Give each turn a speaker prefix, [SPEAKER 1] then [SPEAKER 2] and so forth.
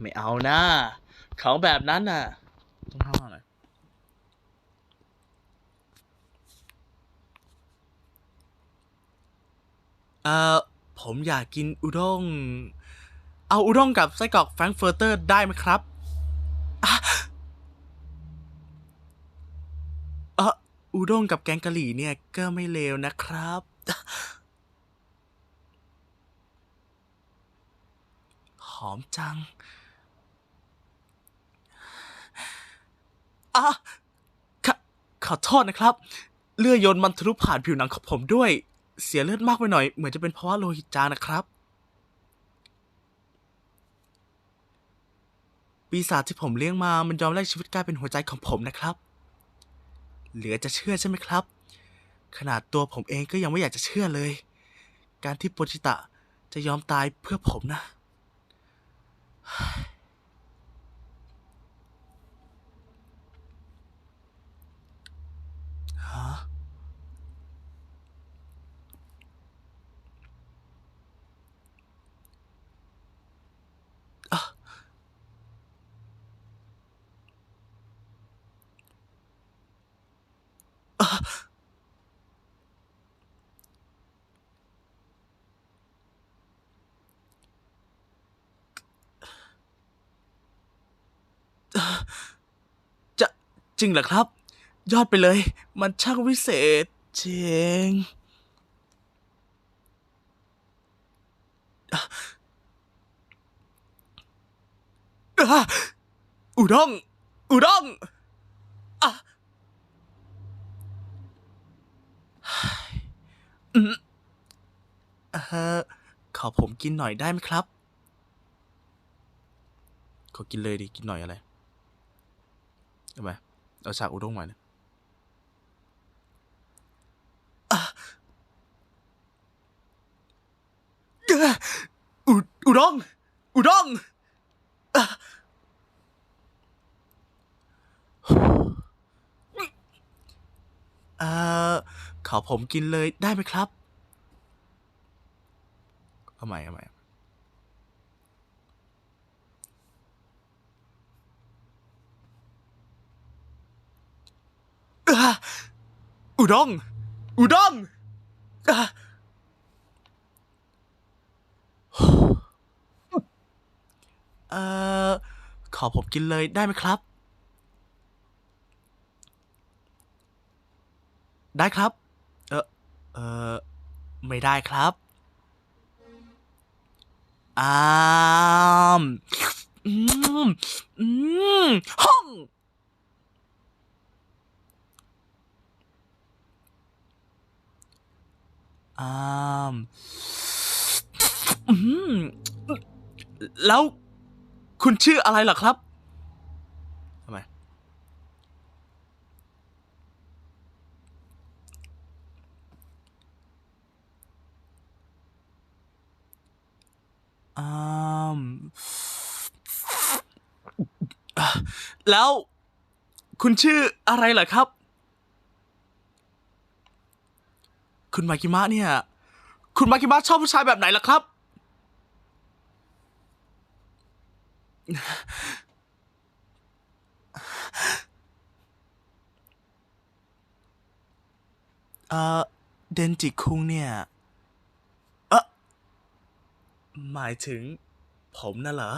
[SPEAKER 1] ไม่เอานะของแบบนั้นน่ะ ต้องห้ามหน่อยเอ่อผมอยากกินอุด้ง เอาอุด้งกับไส้กรอกแฟรงก์เฟิร์เตอร์ได้ไหมครับอะเอออุด้งกับแกงกะหรี่เนี่ยก็ไม่เลวนะครับ หอมจัง อะขอขอโทษนะครับ เลือดยนต์มันทะลุผ่านผิวหนังของผมด้วย เสียเลือดมากไปหน่อย เหมือนจะเป็นเพราะว่าโลหิตจางนะครับ ปีศาจที่ผมเลี้ยงมา มันยอมแลกชีวิตกลายเป็นหัวใจของผมนะครับ เหลือจะเชื่อใช่ไหมครับ ขนาดตัวผมเองก็ยังไม่อยากจะเชื่อเลย การที่โปจิตะจะยอมตายเพื่อผมนะ ฮะ อะอะ จริงเหรอครับ ยอดไปเลย มันช่างวิเศษเจงอุด้งอุด้งอะอืมเออขอผมกินหน่อยได้ไหมครับ ขอกินเลยดิ กินหน่อยอะไรทำไม เอาฉากอุด้งมาเนี่ยอุอุด้งอุด้งอะเอ่อขอผมกินเลยได้ไหมครับ เอาใหม่เอาใหม่ อุด้งอุด้งอะเอ่อ ขอผมกินเลยได้ไหมครับ ได้ครับ เออเออไม่ได้ครับ อ้าม อืม อืม ห้อง อ้ามอืมแล้วคุณชื่ออะไรเหรอครับทำไมอืมอะแล้วคุณชื่ออะไรเหรอครับ คุณมากิมะเนี่ย คุณมากิมะชอบผู้ชายแบบไหนล่ะครับ เอ่อ เดนจิคุงเนี่ยเออหมายถึงผมน่ะเหรอ